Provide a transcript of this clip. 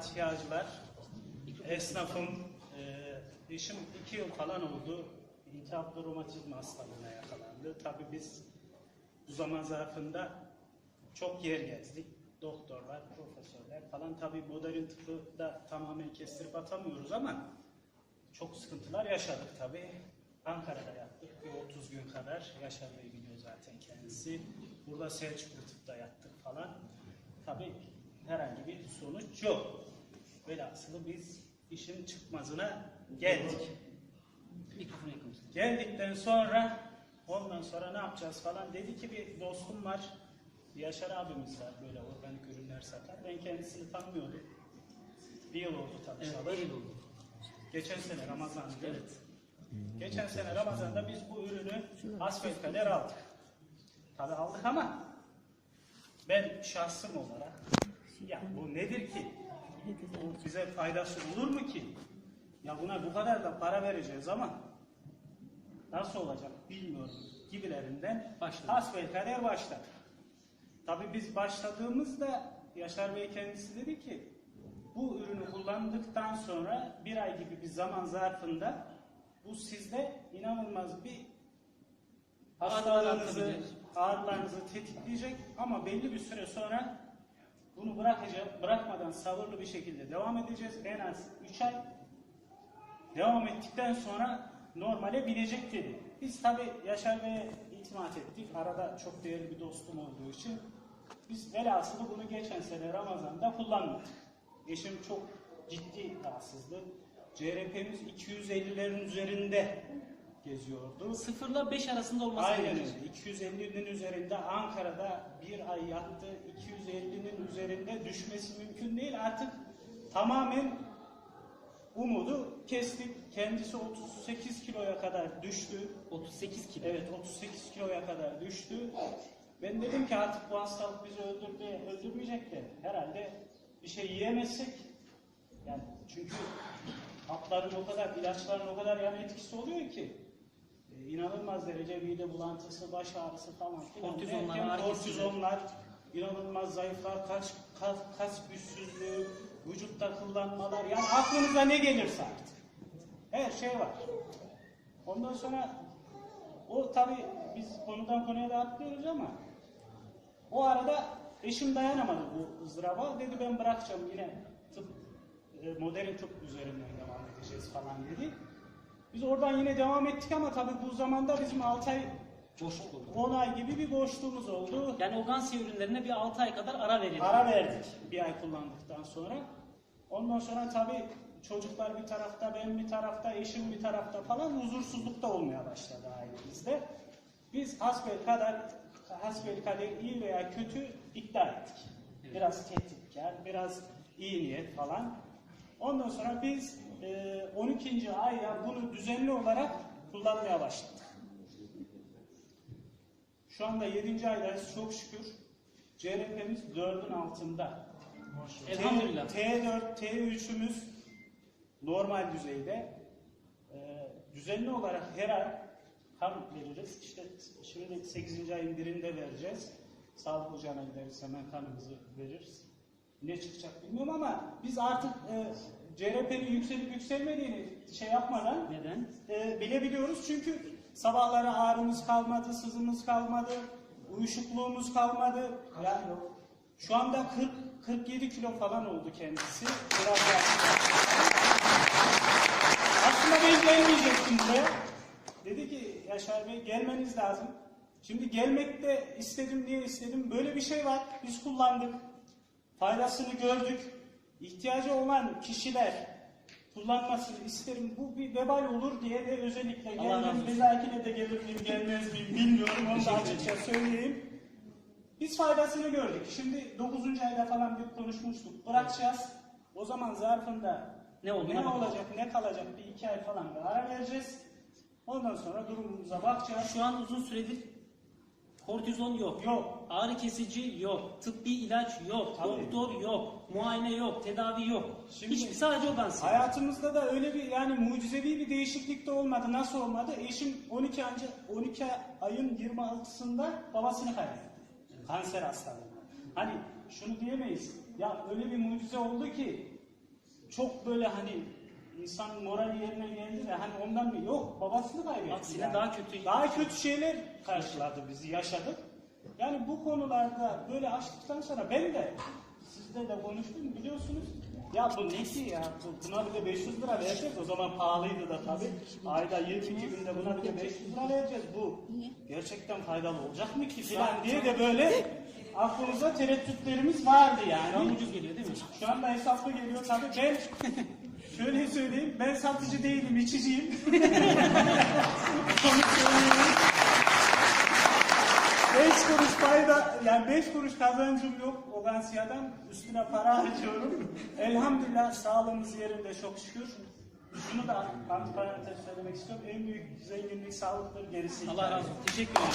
Fatih Yağcılar. Esnafım. Ee, eşim iki yıl falan oldu. İltihaplı romatizma hastalığına yakalandı. Tabii biz bu zaman zarfında çok yer gezdik. Doktorlar, profesörler falan. Tabii modern tıbbı da tamamen kestirip atamıyoruz ama çok sıkıntılar yaşadık tabii. Ankara'da yattık bir 30 gün kadar. Yaşar biliyor zaten kendisi. Burada Selçuklu tıpta yattık falan. Tabii herhangi bir sonuç yok. Velhasılı biz işin çıkmazına geldik. Geldikten sonra ondan sonra ne yapacağız falan dedi ki bir dostum var. Yaşar abimiz var böyle organik ürünler satan. Ben kendisini tanımıyordum. Bir yıl oldu Evet, tanışalı. yıl oldu. Geçen sene Ramazan'da. Evet. Geçen sene Ramazan'da biz bu ürünü asfaltkader aldık. Tabi aldık ama ben şahsım olarak ya bu nedir ki? Bu bize faydası olur mu ki? Ya buna bu kadar da para vereceğiz ama nasıl olacak bilmiyorum gibilerinden Başladı. hasbelkader başladı. Tabi biz başladığımızda Yaşar Bey kendisi dedi ki bu ürünü kullandıktan sonra bir ay gibi bir zaman zarfında bu sizde inanılmaz bir hastalığınızı, ağrılarınızı tetikleyecek ama belli bir süre sonra bunu bırakacağım, bırakmadan sabırlı bir şekilde devam edeceğiz. En az 3 ay devam ettikten sonra normale binecek dedi. Biz tabi Yaşar Bey'e itimat ettik. Arada çok değerli bir dostum olduğu için biz velhasılı bunu geçen sene Ramazan'da kullanmadık. Eşim çok ciddi rahatsızdı. CRP'miz 250'lerin üzerinde geziyordu. Sıfırla 5 arasında olması Aynen gerekiyor. öyle. 250'nin üzerinde Ankara'da bir ay yattı. 250'nin üzerinde düşmesi mümkün değil. Artık tamamen umudu kestik. Kendisi 38 kiloya kadar düştü. 38 kilo. Evet 38 kiloya kadar düştü. Ben dedim ki artık bu hastalık bizi öldürmeye, öldürmeyecek de herhalde bir şey yiyemezsek yani çünkü hapların o kadar, ilaçların o kadar yan etkisi oluyor ki inanılmaz derece mide bulantısı, baş ağrısı falan filan. Kortizonlar, inanılmaz zayıflar, kas, kas, kas güçsüzlüğü, vücutta kullanmalar yani aklınıza ne gelirse artık. Her şey var. Ondan sonra o tabi biz konudan konuya da atlıyoruz ama o arada eşim dayanamadı bu ızdıraba. Dedi ben bırakacağım yine tıp, e, modern tıp üzerinden devam edeceğiz falan dedi. Biz oradan yine devam ettik ama tabi bu zamanda bizim 6 ay, Boşluk oldu. 10 ay gibi bir boşluğumuz oldu. Yani organsiye ürünlerine bir 6 ay kadar ara verildi. Ara verdik bir ay kullandıktan sonra. Ondan sonra tabii çocuklar bir tarafta, ben bir tarafta, eşim bir tarafta falan huzursuzluk da olmaya başladı ailemizde. Biz hasbel kadar, hasbel kader iyi veya kötü iddia ettik. Biraz tehditkar, biraz iyi niyet falan. Ondan sonra biz 12. ayda bunu düzenli olarak kullanmaya başladık. Şu anda 7. aydayız çok şükür. CRP'miz 4'ün altında. Elhamdülillah. T4, T3'ümüz normal düzeyde. Ee, düzenli olarak her ay kan veririz. İşte şimdi 8. ayın birinde vereceğiz. Sağlık ocağına gideriz hemen kanımızı veririz. Ne çıkacak bilmiyorum ama biz artık e, CRP'nin yükselip yükselmediğini şey yapmadan Neden? e, bilebiliyoruz çünkü sabahları ağrımız kalmadı, sızımız kalmadı, uyuşukluğumuz kalmadı. Yani şu anda 40 47 kilo falan oldu kendisi. Biraz daha- Aslında ben gelmeyecektim buraya. Dedi ki Yaşar Bey gelmeniz lazım. Şimdi gelmekte istedim diye istedim. Böyle bir şey var. Biz kullandık. Faydasını gördük. İhtiyacı olan kişiler kullanmasını isterim. Bu bir vebal olur diye de özellikle geldim. Bir dahakine de gelir miyim gelmez miyim bilmiyorum. Onu da açıkça söyleyeyim. Biz faydasını gördük. Şimdi 9. ayda falan bir konuşmuştuk. Bırakacağız. O zaman zarfında Ne olduğuna ne olacak, ne kalacak bir iki ay falan da ara vereceğiz. Ondan sonra durumumuza bakacağız. Şu an uzun süredir kortizon yok. Yok. Ağrı kesici yok. Tıbbi ilaç yok. Tabii. Doktor yok. Muayene yok. Tedavi yok. Şimdi- Hiçbir sadece organsiye. Hayatımızda da öyle bir yani mucizevi bir değişiklik de olmadı. Nasıl olmadı? Eşim 12 anca 12 ayın 26'sında babasını kaybetti. Kanser hastalığı. Hani şunu diyemeyiz. Ya öyle bir mucize oldu ki çok böyle hani insan morali yerine geldi de hani ondan mı? Yok babasını kaybetti. Aksine daha kötü- Daha kötü şeyler karşıladı bizi yaşadık. Yani bu konularda böyle açtıktan sonra ben de sizle de konuştum biliyorsunuz. Ya bu ne ki ya? Bu- Buna bir de 500 lira vereceğiz. O zaman pahalıydı da tabii. Ayda 22 günde buna bir de 500 lira vereceğiz. Bu gerçekten faydalı olacak mı ki filan diye de böyle aklımıza tereddütlerimiz vardı yani. ucuz geliyor değil mi? Şu anda hesaplı geliyor tabii. Ben şöyle söyleyeyim. Ben satıcı değilim, içiciyim. 5 kuruş fayda, yani 5 kuruş kazancım yok Ogansia'dan. Üstüne para harcıyorum. Elhamdülillah sağlığımız yerinde çok şükür. Şunu da antiparantez söylemek istiyorum. En büyük zenginlik sağlıktır gerisi. Allah razı olsun. Teşekkür ederim.